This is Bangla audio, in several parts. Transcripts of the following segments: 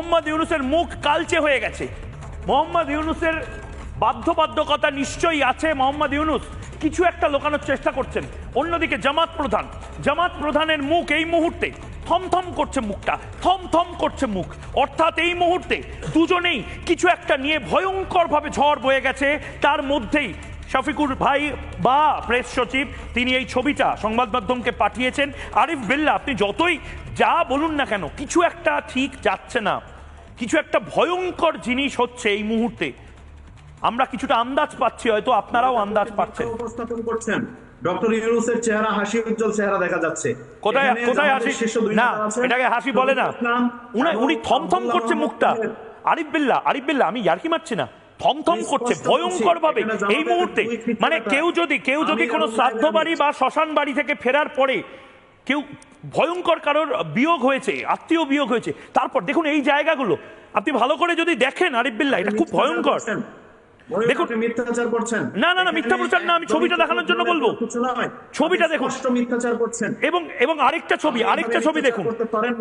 মোহাম্মদ ইউনুসের মুখ কালচে হয়ে গেছে। মোহাম্মদ ইউনুসের বাধ্যবাধ্যকতা নিশ্চয়ই আছে, মোহাম্মদ ইউনুস। কিছু একটা লোকানোর চেষ্টা করছেন। অন্যদিকে জামাত প্রধান, জামাত প্রধানের মুখ এই মুহূর্তে থমথম করছে মুখটা, থমথম করছে মুখ। অর্থাৎ এই মুহূর্তে দুজনেই কিছু একটা নিয়ে ভয়ঙ্করভাবে ঝড় বয়ে গেছে। তার মধ্যেই শফিকুর ভাই বা প্রেস সচিব, তিনি এই ছবিটা সংবাদ মাধ্যমকে পাঠিয়েছেন। আরিফ বিল্লা, আপনি যতই যা বলুন না কেন, কিছু একটা ঠিক যাচ্ছে না। কিছু একটা ভয়ঙ্কর জিনিস হচ্ছে এই মুহূর্তে। আমরা কিছুটা আন্দাজ পাচ্ছি হয়তো আপনারাও আন্দাজ পাচ্ছেন। উপস্থাপন করছেন ডক্টর ইউনুসের চেহারা হাসি উজ্জ্বল চেহারা দেখা যাচ্ছে। কোথায় কোথায় হাসি? না এটাকে হাসি বলে না। উনি থমথম করছে মুখটা। মোহাম্মদ আরিফ বিল্লা আরিফ বিল্লা আমি ইয়ার্কি মারছি না। থমথম আমি করছে ভয়ঙ্কর ভাবে এই মুহূর্তে মানে কেউ যদি কেউ যদি কোনো শ্রাদ্ধ বাড়ি বা শ্মশান বাড়ি থেকে ফেরার পরে কেউ ভয়ঙ্কর কারোর বিয়োগ হয়েছে আত্মীয় বিয়োগ হয়েছে। তারপর দেখুন এই জায়গাগুলো। আপনি ভালো করে যদি দেখেন আরিফ বিল্লা এটা খুব ভয়ঙ্কর। দেখুন মিথ্যাচার করছেন। না, না, না, মিথ্যা প্রচার না, আমি ছবিটা দেখানোর জন্য বলব। ছবিটা দেখুন। মিথ্যাচার করছেন। এবং এবং আরেকটা ছবি আরেকটা ছবি দেখুন।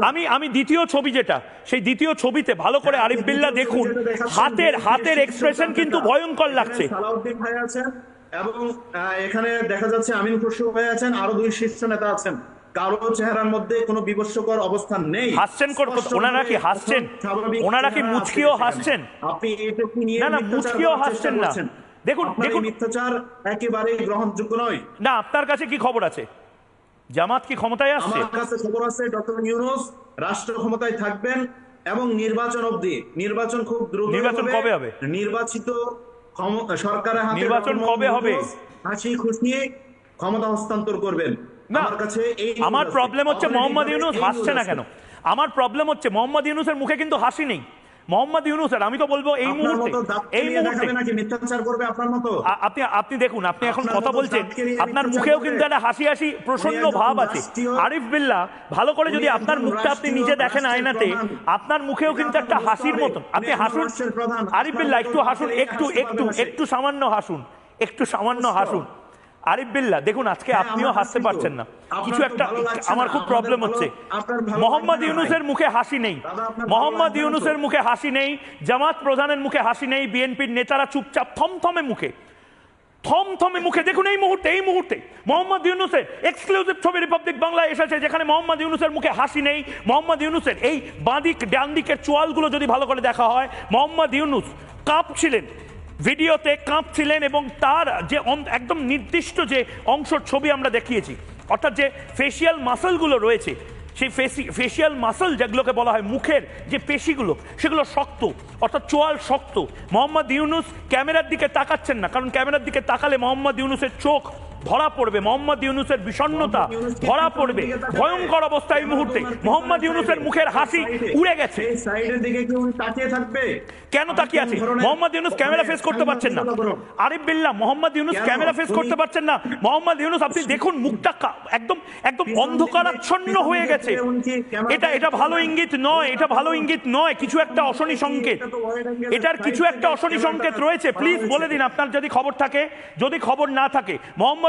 আমি আমি দ্বিতীয় ছবি যেটা সেই দ্বিতীয় ছবিতে ভালো করে হ্যাঁ, আরিফ বিল্লা দেখুন। হাতের হাতের এক্সপ্রেশন কিন্তু ভয়ঙ্কর লাগছে। এখানে সালাউদ্দিন ভাই আছেন এবং এখানে দেখা যাচ্ছে আমিন খুশরু ভাই আছেন আরও দুই শীর্ষ নেতা আছেন। কারও চেহারার মধ্যে কোনো অবস্থান নেই হাসছেন ওনারা কি হাসছেন? ওনারা কি মুচকিও হাসছেন? আপনি নিয়ে না, না, মুচকিও হাসছেন না। দেখুন, দেখুন। মিথ্যাচার একেবারেই গ্রহণযোগ্য নয় না আপনার কাছে কি খবর আছে জামাত কি ক্ষমতায় আসছে আমার কাছে খবর আছে ডক্টর ইউনুস রাষ্ট্র ক্ষমতায় থাকবেন এবং নির্বাচন অবধি নির্বাচন খুব দ্রুত নির্বাচন কবে হবে? নির্বাচিত সরকারের হাতে নির্বাচন কবে হবে? হাসি খুশি ক্ষমতা হস্তান্তর করবেন না আমার। প্রবলেম হচ্ছে মোহাম্মদ ইউনুস হাসছে না কেন? আমার প্রবলেম হচ্ছে মোহাম্মদ ইউনুসের মুখে কিন্তু হাসি নেই। মোহাম্মদ ইউনুসের আমি তো বলব এই মুহূর্তে এই মুহূর্তে। আপনি আপনি দেখুন আপনি এখন কথা বলছেন আপনার মুখেও কিন্তু একটা হাসি হাসি প্রসন্ন ভাব আছে। আরিফ বিল্লাহ ভালো করে যদি আপনার মুখটা আপনি নিজে দেখেন আয়নাতে আপনার মুখেও কিন্তু একটা হাসির মতন। আপনি হাসুন আরিফ বিল্লাহ একটু হাসুন একটু একটু একটু সামান্য হাসুন একটু সামান্য হাসুন। আরিফ বিল্লাহ দেখুন আজকে হ্যাঁ, আপনিও হাসতে পারছেন না। কিছু একটা আমার খুব প্রবলেম হচ্ছে। মোহাম্মদ ইউনুসের মুখে হাসি নেই। মোহাম্মদ? ইউনুসের মুখে হাসি নেই। জামাত প্রধানের মুখে হাসি নেই। বিএনপির নেতারা চুপচাপ থমথমে মুখে। থমথমে মুখে। দেখুন এই মুহূর্তে এই মুহূর্তে মোহাম্মদ ইউনুসের এক্সক্লুসিভ ছবি রিপাবলিক বাংলায় এসেছে যেখানে মোহাম্মদ ইউনুসের মুখে হাসি নেই। মোহাম্মদ ইউনুসের এই বাঁদিক ডান দিকের চোয়ালগুলো যদি ভালো করে দেখা হয় মোহাম্মদ ইউনুস কাঁপছিলেন। ভিডিওতে কাঁপছিলেন এবং তার যে একদম নির্দিষ্ট যে অংশর ছবি আমরা দেখিয়েছি, অর্থাৎ যে ফেসিয়াল মাসলগুলো রয়েছে, সেই ফেসি ফেসিয়াল মাসল যেগুলোকে বলা হয় মুখের যে পেশিগুলো, সেগুলো শক্ত, অর্থাৎ চোয়াল শক্ত। মোহাম্মদ ইউনুস ক্যামেরার দিকে তাকাচ্ছেন না, কারণ ক্যামেরার দিকে তাকালে মোহাম্মদ ইউনুসের চোখ ধরা পড়বে মোহাম্মদ ইউনুসের কি ধরা পড়বে। ভয়ঙ্কর অবস্থা এই মুহূর্তে। মোহাম্মদ ইউনুসের মুখের হাসি উড়ে গেছে। সাইডের দিকে কি তাকিয়ে থাকবে? কেন তাকিয়ে আছে? মোহাম্মদ ইউনুস ক্যামেরা ফেস করতে পারছেন না। আরিফ বিল্লাহ মোহাম্মদ ইউনুস ক্যামেরা ফেস করতে পারছেন না। মোহাম্মদ ইউনুস আপনি দেখুন মুখটা একদম একদম অন্ধকারাচ্ছন্ন হয়ে গেছে। এটা এটা ভালো ইঙ্গিত নয় এটা ভালো ইঙ্গিত নয়। কিছু একটা অশনি সংকেত। এটার কিছু একটা অশনি সংকেত রয়েছে। প্লিজ বলে দিন আপনার যদি খবর থাকে যদি খবর না থাকে মোহাম্মদ